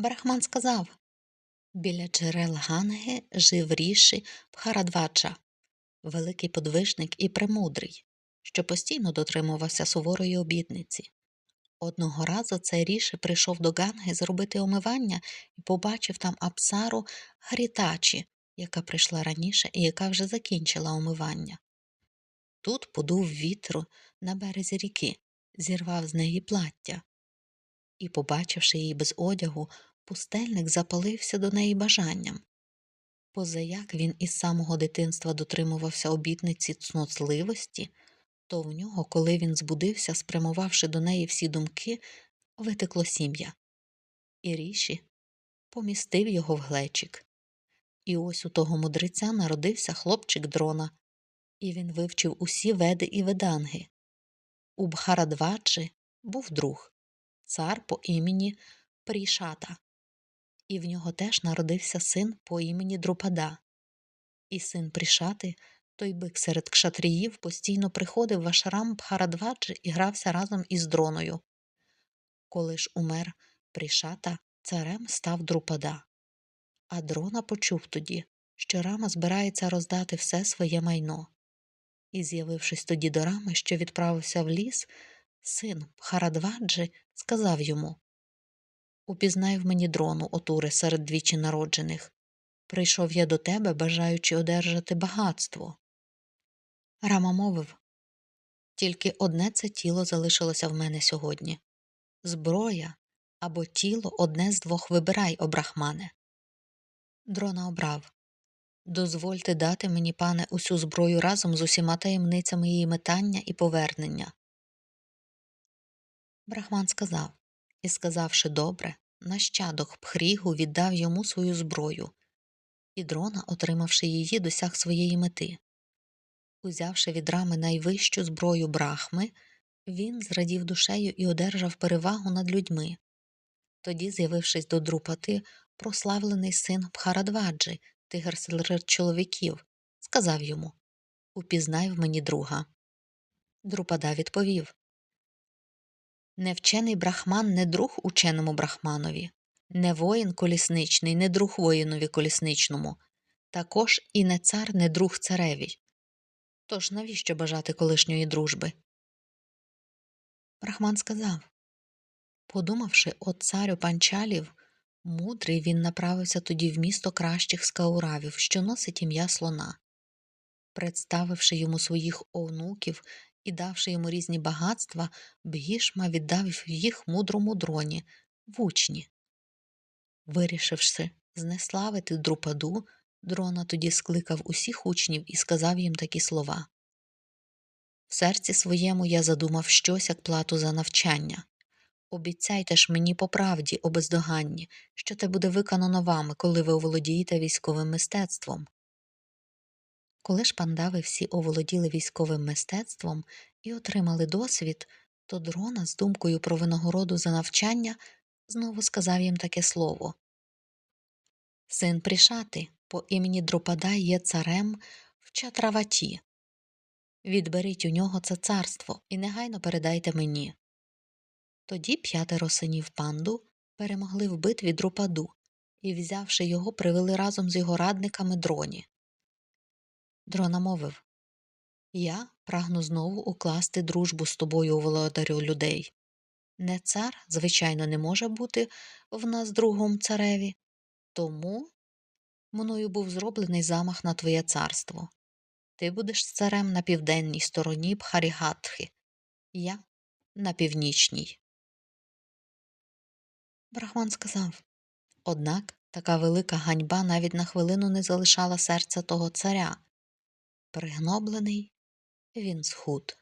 Брахман сказав біля джерел Ганги жив ріші Бхарадваджа, великий подвижник і премудрий, що постійно дотримувався суворої обітниці. Одного разу цей ріші прийшов до Ганги зробити омивання і побачив там апсару Грітачі, яка прийшла раніше і яка вже закінчила омивання. Тут подув вітру на березі ріки, зірвав з неї плаття. І, побачивши її без одягу, пустельник запалився до неї бажанням. Позаяк він із самого дитинства дотримувався обітниці цнотливості, то в нього, коли він збудився, спрямувавши до неї всі думки, витекло сім'я. І ріші помістив його в глечик. І ось у того мудреця народився хлопчик дрона, і він вивчив усі веди і веданги. У Бхарадваджі був друг, цар по імені Прішата, і в нього теж народився син по імені Друпада. І син Прішати, той бик серед кшатріїв, постійно приходив в ашрам Бхарадваджі і грався разом із дроною. Коли ж умер Прішата, царем став Друпада. А дрона почув тоді, що рама збирається роздати все своє майно. І, з'явившись тоді до рами, що відправився в ліс, син Бхарадваджі сказав йому Упізнай в мені дрону, отуре, серед двічі народжених. Прийшов я до тебе, бажаючи одержати багатство. Рама мовив тільки одне це тіло залишилося в мене сьогодні. Зброя або тіло одне з двох вибирай, обрахмане. Дрона обрав Дозвольте дати мені, пане, усю зброю разом з усіма таємницями її метання і повернення. Брахман сказав і, сказавши добре, нащадок Пхрігу віддав йому свою зброю, і дрона, отримавши її, досяг своєї мети. Узявши від рами найвищу зброю брахми, він зрадів душею і одержав перевагу над людьми. Тоді, з'явившись до друпати, прославлений син Бхарадваджі, тигр серед чоловіків, сказав йому Упізнай в мені друга. Друпада відповів Невчений брахман не друг ученому брахманові, не воїн колісничний, не друг воїнові колісничному, також і не цар, не друг цареві. Тож навіщо бажати колишньої дружби? Брахман сказав Подумавши о царю панчалів, мудрий він направився тоді в місто кращих скауравів, що носить ім'я слона. Представивши йому своїх онуків і давши йому різні багатства, Бгішма віддав їх мудрому дроні, в учні. Вирішивши знеславити друпаду, дрона тоді скликав усіх учнів і сказав їм такі слова. В серці своєму я задумав щось як плату за навчання. Обіцяйте ж мені по правді, о бездоганні, що те буде виконано вами, коли ви оволодієте військовим мистецтвом. Коли ж пандави всі оволоділи військовим мистецтвом і отримали досвід, то дрона з думкою про винагороду за навчання знову сказав їм таке слово Син Прішати по імені Друпада є царем в чатраваті. Відберіть у нього це царство і негайно передайте мені. Тоді п'ятеро синів панду перемогли в битві Друпаду і, взявши його, привели разом з його радниками дроні. Дрона мовив Я прагну знову укласти дружбу з тобою, володарю людей. Не цар, звичайно, не може бути в нас другом цареві, тому мною був зроблений замах на твоє царство. Ти будеш царем на південній стороні Бхарігатхи, я на північній. Брахман сказав однак така велика ганьба навіть на хвилину не залишала серця того царя. Пригноблений він схуд.